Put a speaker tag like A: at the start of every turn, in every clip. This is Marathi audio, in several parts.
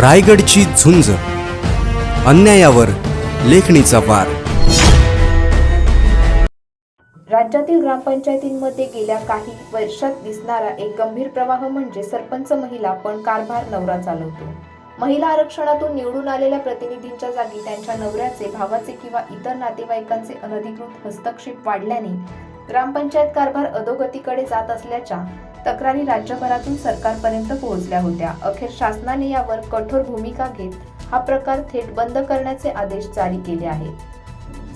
A: रायगडची झुंज. अन्यायावर लेखणीचा वार.
B: राज्यातील ग्रामपंचायतींमध्ये गेल्या काही वर्षात दिसणारा एक गंभीर प्रवाह म्हणजे सरपंच महिला पण कारभार नवरा चालवतो. महिला आरक्षणातून निवडून आलेल्या प्रतिनिधींच्या जागी त्यांच्या नवऱ्याचे भावाचे किंवा इतर नातेवाईकांचे अनधिकृत हस्तक्षेप वाढल्याने ग्रामपंचायत कारभार अधोगतीकडे जात असल्याच्या तक्रारी राज्यभरातून सरकारपर्यंत पोहोचल्या होत्या. अखेर शासनाने यावर कठोर भूमिका घेत हा प्रकार थेट बंद करण्याचे आदेश जारी केले आहेत.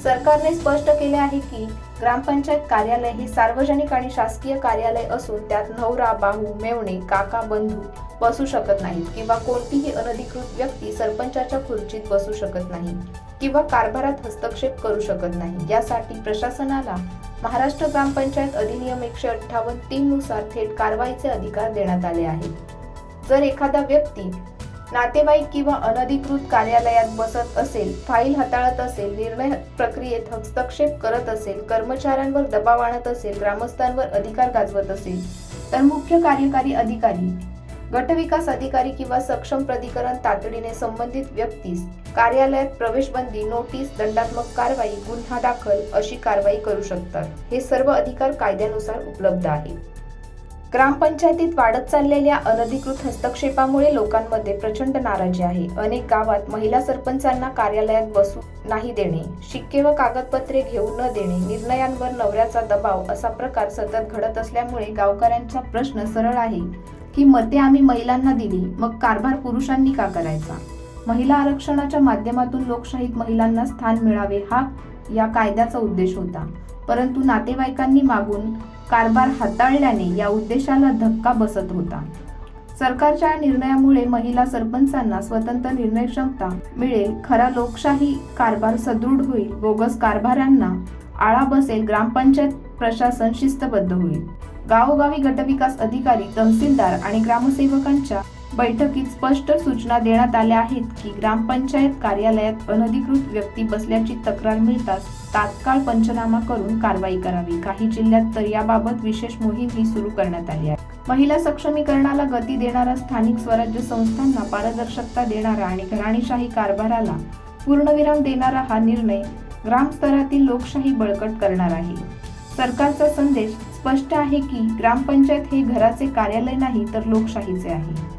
B: सरकारने स्पष्ट केले आहे की ग्रामपंचायत कार्यालय हे सार्वजनिक आणि शासकीय कार्यालय असून त्यात नवरा बाहू मेवणे काका बंधू बसू शकत नाहीत किंवा कोणतीही अनधिकृत व्यक्ती सरपंचाच्या खुर्चीत बसू शकत नाही किंवा कारभारात हस्तक्षेप करू शकत नाही. यासाठी प्रशासनाला महाराष्ट्र ग्रामपंचायत अधिनियम एकशे अठ्ठावन्न तीन नुसार थेट कारवाईचे अधिकार देण्यात आले आहेत. जर एखादा व्यक्ती नातेवाईक किंवा अनधिकृत कार्यालयात बसत असेल फाईल हाताळत असेल निर्णय प्रक्रियेत हस्तक्षेप करत असेल कर्मचाऱ्यांवर दबाव आणत असेल ग्रामस्थांवर अधिकार गाजवत असेल तर मुख्य कार्यकारी अधिकारी गटविकास अधिकारी किंवा सक्षम प्राधिकरण तातडीने संबंधित व्यक्तीस कार्यालयात प्रवेशबंदी नोटीस दंडात्मक कारवाई गुन्हा दाखल अशी कारवाई करू शकतात. हे सर्व अधिकार कायद्यानुसार उपलब्ध आहे. ग्रामपंचायतीत वाढत चाललेल्या अनधिकृत हस्तक्षेपामुळे लोकांमध्ये प्रचंड नाराजी आहे. अनेक गावात महिला सरपंचांना कार्यालयात बसू नाही देणे शिक्के व कागदपत्रे घेऊ न देणे निर्णयांवर नवऱ्याचा दबाव असा प्रकार सतत घडत असल्यामुळे गावकऱ्यांचा प्रश्न सरळ आहे. की मते आम्ही महिलांना दिली. मग कारभार पुरुषांनी का करायचा? महिला आरक्षणाच्या माध्यमातून लोकशाहीत महिलांना स्थान मिळावे हा या कायद्याचा उद्देश होता. परंतु नातेवाईकांनी मागून कारभार हाताळल्याने या उद्देशाला धक्का बसत होता. सरकारच्या निर्णयामुळे महिला सरपंचांना स्वतंत्र निर्णय क्षमता मिळेल. खरा लोकशाही कारभार सदृढ होईल. बोगस कारभारांना आळा बसेल. ग्रामपंचायत प्रशासन शिस्तबद्ध होईल. गावोगावी गटविकास अधिकारी तहसीलदार आणि ग्रामसेवकांच्या बैठकीत स्पष्ट सूचना देण्यात आल्या आहेत की ग्रामपंचायत कार्यालयात अनधिकृत व्यक्ती बसल्याची तक्रार मिळताच तात्काळ पंचनामा करून कारवाई करावी. काही जिल्ह्यात तर याबाबत विशेष मोहीम ही सुरू करण्यात आली आहे. महिला सक्षमीकरणाला गती देणारा स्थानिक स्वराज्य संस्थांना पारदर्शकता देणारा आणि घराणीशाही कारभाराला पूर्णविराम देणारा हा निर्णय ग्रामस्तरातील लोकशाही बळकट करणार आहे. सरकारचा संदेश स्पष्ट आहे की ग्रामपंचायत हे घराचे कार्यालय नाही तर लोकशाहीचे आहे.